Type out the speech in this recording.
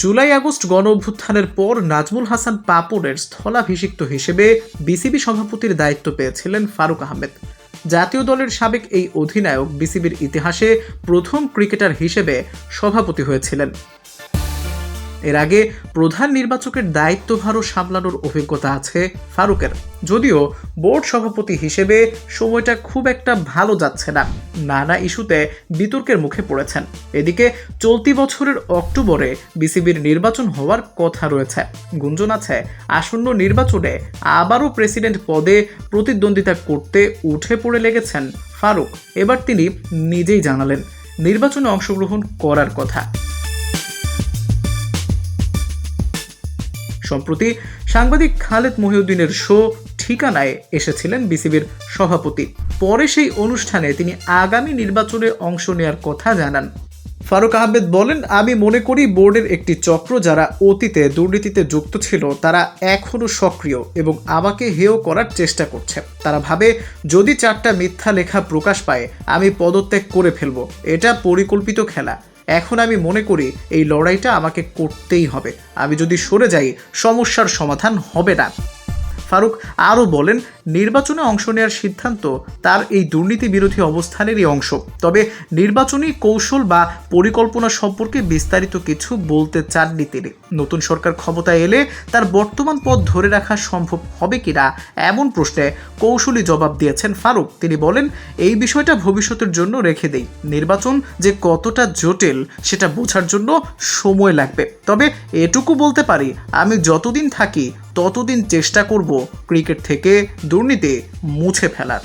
July August গণ অভ্যুত্থানের পর নাজমুল হাসান পাপড়ের স্থলাভিষিক্ত হিসেবে বিসিবি সভাপতির দায়িত্ব পেয়েছিলেন ফারুক আহমেদ। জাতীয় দলের সাবেক এই অধিনায়ক বিসিবির ইতিহাসে প্রথম ক্রিকেটার হিসেবে সভাপতি হয়েছিলেন। এর আগে প্রধান নির্বাচকের দায়িত্বভারও সামলানোর অভিজ্ঞতা আছে ফারুকের। যদিও বোর্ড সভাপতি হিসেবে সময়টা খুব একটা ভালো যাচ্ছে না। নানা ইস্যুতে বিতর্কের মুখে পড়েছেন। এদিকে চলতি বছরের অক্টোবরে বিসিবির নির্বাচন হওয়ার কথা রয়েছে। গুঞ্জন আছে, আসন্ন নির্বাচনে আবারও প্রেসিডেন্ট পদে প্রতিদ্বন্দ্বিতা করতে উঠে পড়ে লেগেছেন ফারুক। এবার তিনি নিজেই জানালেন, নির্বাচনে অংশগ্রহণ করার কথা। সম্প্রতি সাংবাদিক খালেদ মহিউদ্দিনের শো ঠিকানায় এসেছিলেন বিসিবির সভাপতি। পরে সেই অনুষ্ঠানে তিনি আগামী নির্বাচনে অংশ নেওয়ার কথা জানান। ফারুক আহমেদ বলেন, আমি মনে করি বোর্ডের একটি চক্র যারা অতীতে দুর্নীতিতে যুক্ত ছিল, তারা এখনও সক্রিয় এবং আমাকে হেয় করার চেষ্টা করছে। তারা ভাবে, যদি চারটা মিথ্যা লেখা প্রকাশ পায়, আমি পদত্যাগ করে ফেলব। এটা পরিকল্পিত খেলা। এখন আমি মনে করি এই লড়াইটা আমাকে করতেই হবে। আমি যদি সরে যাই, সমস্যার সমাধান হবে না। ফারুক আরও বলেন, নির্বাচনে অংশ নেওয়ার সিদ্ধান্ত তার এই দুর্নীতি বিরোধী অবস্থানেরই অংশ। তবে নির্বাচনী কৌশল বা পরিকল্পনা সম্পর্কে বিস্তারিত কিছু বলতে চাননি তিনি। নতুন সরকার ক্ষমতায় এলে তার বর্তমান পদ ধরে রাখা সম্ভব হবে কিনা এমন প্রশ্নে কৌশলী জবাব দিয়েছেন ফারুক। তিনি বলেন, এই বিষয়টা ভবিষ্যতের জন্য রেখে দেই। নির্বাচন যে কতটা জটিল সেটা বোঝার জন্য সময় লাগবে। তবে এটুকু বলতে পারি, আমি যতদিন থাকি ততদিন চেষ্টা করব ক্রিকেট থেকে দুর্নীতি মুছে ফেলার।